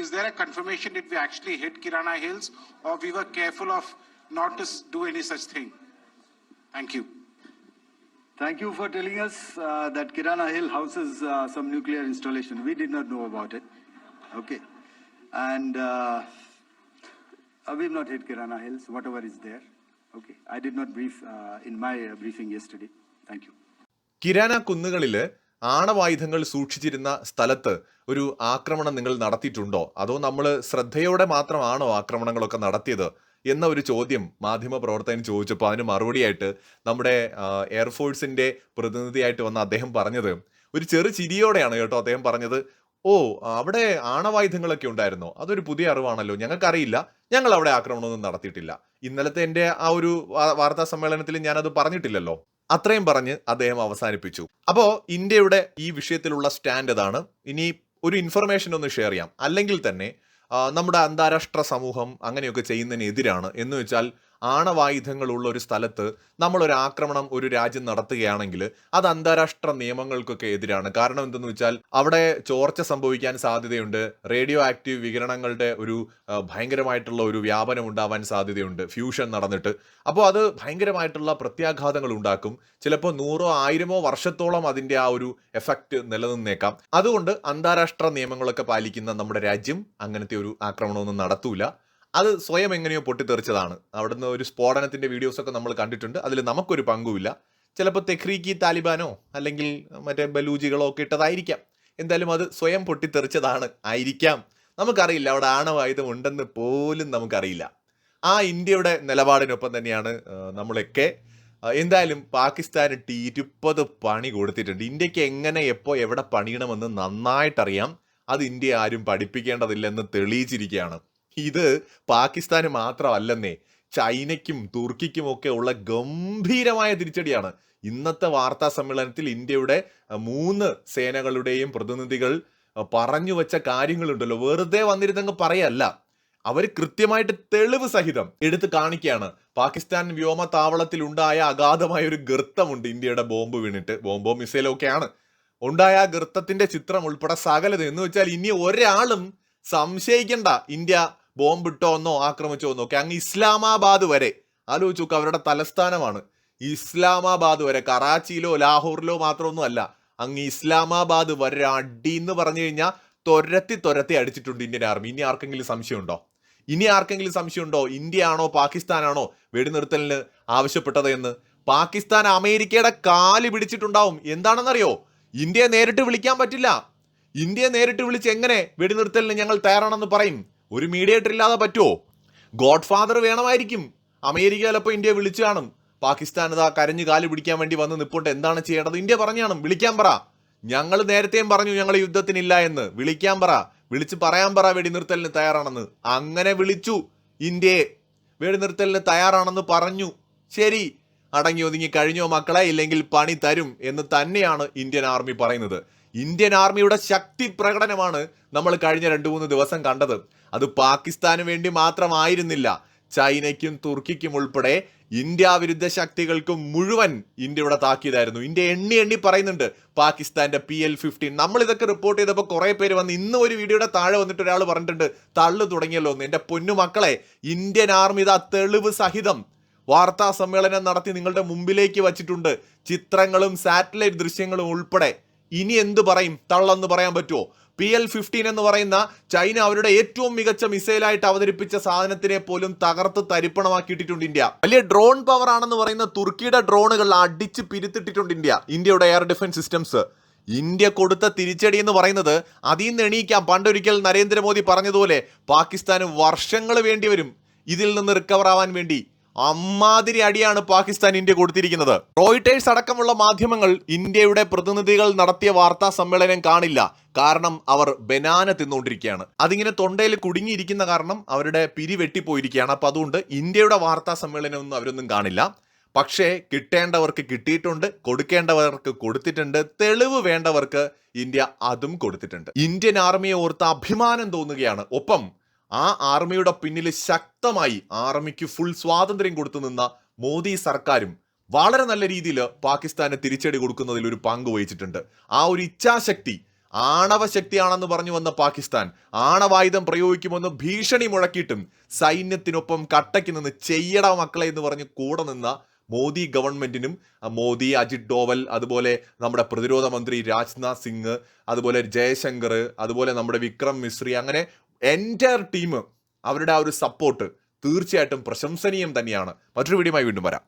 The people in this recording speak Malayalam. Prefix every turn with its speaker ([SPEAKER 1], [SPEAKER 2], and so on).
[SPEAKER 1] is there a confirmation that we actually hit Kirana Hills or we were careful of not to s- do any such thing? Thank you.
[SPEAKER 2] Thank you for telling us uh, that Kirana Hill houses uh, some nuclear installation. We did not know about it. Okay. And uh, uh, we've not hit Kirana Hills, whatever is there. Okay. I did not brief uh, in my uh, briefing yesterday. Thank you.
[SPEAKER 3] Kirana കുന്നുകളില് ആണവായുധങ്ങൾ സൂക്ഷിച്ചിരുന്ന സ്ഥലത്ത് ഒരു ആക്രമണം നിങ്ങൾ നടത്തിയിട്ടുണ്ടോ? അതോ നമ്മൾ ശ്രദ്ധയോടെ മാത്രമാണോ ആക്രമണങ്ങളൊക്കെ നടത്തിയത്? എന്ന ഒരു ചോദ്യം മാധ്യമ പ്രവർത്തകൻ ചോദിച്ചപ്പോൾ അതിന് മറുപടിയായിട്ട് നമ്മുടെ എയർഫോഴ്സിന്റെ പ്രതിനിധിയായിട്ട് വന്ന അദ്ദേഹം പറഞ്ഞത് ഒരു ചെറു ചിരിയോടെയാണ് കേട്ടോ അദ്ദേഹം പറഞ്ഞത്. ഓ അവിടെ ആണവായുധങ്ങളൊക്കെ ഉണ്ടായിരുന്നോ? അതൊരു പുതിയ അറിവാണല്ലോ. ഞങ്ങൾക്കറിയില്ല. ഞങ്ങൾ അവിടെ ആക്രമണമൊന്നും നടത്തിയിട്ടില്ല. ഇന്നലത്തെ എന്റെ ആ ഒരു വാർത്താ സമ്മേളനത്തിൽ ഞാനത് പറഞ്ഞിട്ടില്ലല്ലോ. അത്രയും പറഞ്ഞ് അദ്ദേഹം അവസാനിപ്പിച്ചു. അപ്പോ ഇന്ത്യയുടെ ഈ വിഷയത്തിലുള്ള സ്റ്റാൻഡ് അതാണ് ഇനി ഒരു ഇൻഫർമേഷൻ ഒന്ന് ഷെയർ ചെയ്യാം. അല്ലെങ്കിൽ തന്നെ നമ്മുടെ അന്താരാഷ്ട്ര സമൂഹം അങ്ങനെയൊക്കെ ചെയ്യുന്നതിന് എതിരാണ് എന്ന് വെച്ചാൽ ആണവായുധങ്ങളുള്ള ഒരു സ്ഥലത്ത് നമ്മൾ ഒരു ആക്രമണം ഒരു രാജ്യം നടത്തുകയാണെങ്കിൽ അത് അന്താരാഷ്ട്ര നിയമങ്ങൾക്കൊക്കെ എതിരാണ്. കാരണം എന്തെന്ന് വെച്ചാൽ അവിടെ ചോർച്ച സംഭവിക്കാൻ സാധ്യതയുണ്ട്. റേഡിയോ ആക്റ്റീവ് വികിരണങ്ങളുടെ ഒരു ഭയങ്കരമായിട്ടുള്ള ഒരു വ്യാപനം ഉണ്ടാവാൻ സാധ്യതയുണ്ട്. ഫ്യൂഷൻ നടന്നിട്ട്. അപ്പോൾ അത് ഭയങ്കരമായിട്ടുള്ള പ്രത്യാഘാതങ്ങൾ ഉണ്ടാക്കും. ചിലപ്പോൾ നൂറോ ആയിരമോ വർഷത്തോളം അതിന്റെ ആ ഒരു എഫക്റ്റ് നിലനിന്നേക്കാം. അതുകൊണ്ട് അന്താരാഷ്ട്ര നിയമങ്ങളൊക്കെ പാലിക്കുന്ന നമ്മുടെ രാജ്യം അങ്ങനത്തെ ഒരു ആക്രമണമൊന്നും നടത്തൂല. അത് സ്വയം എങ്ങനെയോ പൊട്ടിത്തെറിച്ചതാണ്. അവിടുന്ന് ഒരു സ്ഫോടനത്തിന്റെ വീഡിയോസ് ഒക്കെ നമ്മൾ കണ്ടിട്ടുണ്ട്. അതിൽ നമുക്കൊരു പങ്കുമില്ല. ചിലപ്പോൾ തെഹ്രീക്കി താലിബാനോ അല്ലെങ്കിൽ മറ്റേ ബലൂജികളോ ഒക്കെ ഇട്ടതായിരിക്കാം. എന്തായാലും അത് സ്വയം പൊട്ടിത്തെറിച്ചതാണ്. ആയിരിക്കാം. നമുക്കറിയില്ല അവിടെ ആണവായുധം ഉണ്ടെന്ന് പോലും നമുക്കറിയില്ല. ആ ഇന്ത്യയുടെ നിലപാടിനൊപ്പം തന്നെയാണ് നമ്മളൊക്കെ എന്തായാലും പാകിസ്ഥാന് ഇരുപത് പണി കൊടുത്തിട്ടുണ്ട്. ഇന്ത്യയ്ക്ക് എങ്ങനെ എപ്പോൾ എവിടെ പണിയണമെന്ന് നന്നായിട്ടറിയാം. അത് ഇന്ത്യ ആരും പഠിപ്പിക്കേണ്ടതില്ലെന്ന് തെളിയിച്ചിരിക്കുകയാണ്. ഇത് പാകിസ്ഥാന് മാത്രമല്ലെന്നേ ചൈനയ്ക്കും തുർക്കിക്കും ഒക്കെ ഉള്ള ഗംഭീരമായ തിരിച്ചടിയാണ്. ഇന്നത്തെ വാർത്താ സമ്മേളനത്തിൽ ഇന്ത്യയുടെ മൂന്ന് സേനകളുടെയും പ്രതിനിധികൾ പറഞ്ഞു വെച്ച കാര്യങ്ങളുണ്ടല്ലോ. വെറുതെ വന്നിരുന്നങ്ങ് പറയല്ല. അവർ കൃത്യമായിട്ട് തെളിവ് സഹിതം എടുത്ത് കാണിക്കുകയാണ്. പാകിസ്ഥാൻ വ്യോമതാവളത്തിൽ ഉണ്ടായ അഗാധമായ ഒരു ഗർത്തമുണ്ട് ഇന്ത്യയുടെ ബോംബ് വീണിട്ട് ബോംബോ മിസൈലോ ഒക്കെയാണ് ഉണ്ടായ ഗർത്തത്തിന്റെ ചിത്രം ഉൾപ്പെടെ സകലത്. എന്ന് വെച്ചാൽ ഇനി ഒരാളും സംശയിക്കണ്ട. ഇന്ത്യ ബോംബിട്ടോ എന്നോ ആക്രമിച്ചോ എന്നോ ഒക്കെ. അങ്ങ് ഇസ്ലാമാബാദ് വരെ. ആലോചിച്ച് നോക്കുക അവരുടെ തലസ്ഥാനമാണ്. ഇസ്ലാമാബാദ് വരെ. കറാച്ചിയിലോ ലാഹോറിലോ മാത്രമൊന്നും അല്ല അങ്ങ് ഇസ്ലാമാബാദ് വരെ അടി എന്ന് പറഞ്ഞു കഴിഞ്ഞാൽ തൊരത്തി തൊരത്തി അടിച്ചിട്ടുണ്ട് ഇന്ത്യൻ ആർമി. ഇനി ആർക്കെങ്കിലും സംശയമുണ്ടോ? ഇനി ആർക്കെങ്കിലും സംശയമുണ്ടോ? ഇന്ത്യ ആണോ പാകിസ്ഥാനാണോ വെടിനിർത്തലിന് ആവശ്യപ്പെട്ടത് എന്ന്? പാകിസ്ഥാൻ അമേരിക്കയുടെ കാൽ പിടിച്ചിട്ടുണ്ടാവും. എന്താണെന്നറിയോ? ഇന്ത്യയെ നേരിട്ട് വിളിക്കാൻ പറ്റില്ല. ഇന്ത്യയെ നേരിട്ട് വിളിച്ച് എങ്ങനെ വെടിനിർത്തലിന് ഞങ്ങൾ തയ്യാറാണെന്ന് പറയും. ഒരു മീഡിയേറ്റർ ഇല്ലാതെ പറ്റുമോ ഗോഡ് ഫാദർ വേണമായിരിക്കും. അമേരിക്ക ചിലപ്പോൾ ഇന്ത്യ വിളിച്ചു കാണും. പാകിസ്ഥാൻ ഇതാ കരഞ്ഞു കാൽ പിടിക്കാൻ വേണ്ടി വന്ന് നിപ്പോട്ട് എന്താണ് ചെയ്യേണ്ടത്? ഇന്ത്യ പറഞ്ഞു വിളിക്കാൻ പറ. ഞങ്ങൾ നേരത്തെയും പറഞ്ഞു ഞങ്ങൾ യുദ്ധത്തിനില്ല എന്ന്. വിളിക്കാൻ പറ. വിളിച്ച് പറയാൻ പറ വെടിനിർത്തലിന് തയ്യാറാണെന്ന്. അങ്ങനെ വിളിച്ചു ഇന്ത്യയെ. വെടിനിർത്തലിന് തയ്യാറാണെന്ന് പറഞ്ഞു. ശരി. അടങ്ങി ഒതുങ്ങി കഴിഞ്ഞോ മക്കളെ? ഇല്ലെങ്കിൽ പണി തരും എന്ന് തന്നെയാണ് ഇന്ത്യൻ ആർമി പറയുന്നത്. ഇന്ത്യൻ ആർമിയുടെ ശക്തി പ്രകടനമാണ് നമ്മൾ കഴിഞ്ഞ രണ്ടു മൂന്ന് ദിവസം കണ്ടത്. അത് പാകിസ്ഥാന് വേണ്ടി മാത്രമായിരുന്നില്ല. ചൈനയ്ക്കും തുർക്കിക്കും ഉൾപ്പെടെ ഇന്ത്യ വിരുദ്ധ ശക്തികൾക്കും മുഴുവൻ ഇന്ത്യയുടെ താക്കീതായിരുന്നു. ഇന്ത്യ എണ്ണി എണ്ണി പറയുന്നുണ്ട് പാകിസ്ഥാന്റെ പി എൽ ഫിഫ്റ്റീൻ നമ്മൾ ഇതൊക്കെ റിപ്പോർട്ട് ചെയ്തപ്പോൾ കുറെ പേര് വന്ന് ഇന്ന് ഒരു വീഡിയോയുടെ താഴെ വന്നിട്ട് ഒരാൾ പറഞ്ഞിട്ടുണ്ട് തള്ളു തുടങ്ങിയല്ലോ എന്ന്. എന്റെ പൊന്നു മക്കളെ ഇന്ത്യൻ ആർമി ഇതാ തെളിവ് സഹിതം വാർത്താ സമ്മേളനം നടത്തി നിങ്ങളുടെ മുമ്പിലേക്ക് വച്ചിട്ടുണ്ട്. ചിത്രങ്ങളും സാറ്റലൈറ്റ് ദൃശ്യങ്ങളും ഉൾപ്പെടെ ഇനി എന്ത് പറയും? തള്ളെന്ന് പറയാൻ പറ്റുമോ പി എൽ ഫിഫ്റ്റീൻ എന്ന് പറയുന്ന ചൈന അവരുടെ ഏറ്റവും മികച്ച മിസൈലായിട്ട് അവതരിപ്പിച്ച സാധനത്തിനെ പോലും തകർത്ത് തരിപ്പണമാക്കിയിട്ടുണ്ട് ഇന്ത്യ. വലിയ ഡ്രോൺ പവർ ആണെന്ന് പറയുന്ന തുർക്കിയുടെ ഡ്രോണുകൾ അടിച്ച് പിരുത്തിട്ടിട്ടുണ്ട് ഇന്ത്യ. ഇന്ത്യയുടെ എയർ ഡിഫൻസ് സിസ്റ്റംസ് ഇന്ത്യ കൊടുത്ത തിരിച്ചടി എന്ന് പറയുന്നത് അതിൽ നിന്ന് എണീക്കാം. പണ്ടൊരിക്കൽ നരേന്ദ്രമോദി പറഞ്ഞതുപോലെ പാകിസ്ഥാന് വർഷങ്ങൾ വേണ്ടി വരും. ഇതിൽ നിന്ന് റിക്കവർ ആവാൻ വേണ്ടി. അമ്മാതിരി അടിയാണ് പാകിസ്ഥാൻ ഇന്ത്യ കൊടുത്തിരിക്കുന്നത്. റോയിട്ടേഴ്സ് അടക്കമുള്ള മാധ്യമങ്ങൾ ഇന്ത്യയുടെ പ്രതിനിധികൾ നടത്തിയ വാർത്താ സമ്മേളനം കാണില്ല. കാരണം അവർ ബനാന തിന്നുകൊണ്ടിരിക്കുകയാണ്. അതിങ്ങനെ തൊണ്ടയിൽ കുടുങ്ങിയിരിക്കുന്ന കാരണം അവരുടെ പിരി വെട്ടിപ്പോയിരിക്കുകയാണ്. അപ്പൊ അതുകൊണ്ട് ഇന്ത്യയുടെ വാർത്താ സമ്മേളനം ഒന്നും അവരൊന്നും കാണില്ല. പക്ഷേ കിട്ടേണ്ടവർക്ക് കിട്ടിയിട്ടുണ്ട് കൊടുക്കേണ്ടവർക്ക് കൊടുത്തിട്ടുണ്ട് തെളിവ് വേണ്ടവർക്ക് ഇന്ത്യ അതും കൊടുത്തിട്ടുണ്ട്. ഇന്ത്യൻ ആർമിയെ ഓർത്ത് അഭിമാനം തോന്നുകയാണ്. ഒപ്പം ആ ആർമിയുടെ പിന്നിൽ ശക്തമായി ആർമിക്ക് ഫുൾ സ്വാതന്ത്ര്യം കൊടുത്തു നിന്ന മോദി സർക്കാരും വളരെ നല്ല രീതിയിൽ പാകിസ്ഥാന് തിരിച്ചടി കൊടുക്കുന്നതിൽ ഒരു പങ്ക് വഹിച്ചിട്ടുണ്ട്. ആ ഒരു ഇച്ഛാശക്തി ആണവ ശക്തിയാണെന്ന് പറഞ്ഞു വന്ന പാകിസ്ഥാൻ ആണവായുധം പ്രയോഗിക്കുമെന്ന് ഭീഷണി മുഴക്കിയിട്ടും സൈന്യത്തിനൊപ്പം കട്ടയ്ക്ക് നിന്ന് ചെയ്യട മക്കളെ എന്ന് പറഞ്ഞ് കൂടെ നിന്ന മോദി ഗവൺമെന്റിനും മോദി അജിത് ഡോവൽ അതുപോലെ നമ്മുടെ പ്രതിരോധ മന്ത്രി രാജ്നാഥ് സിംഗ് അതുപോലെ ജയശങ്കർ അതുപോലെ നമ്മുടെ വിക്രം മിശ്രി അങ്ങനെ എന്റയർ ടീം അവരുടെ ആ ഒരു സപ്പോർട്ട് തീർച്ചയായിട്ടും പ്രശംസനീയം തന്നെയാണ്. മറ്റൊരു വീഡിയോയുമായി വീണ്ടും വരാം.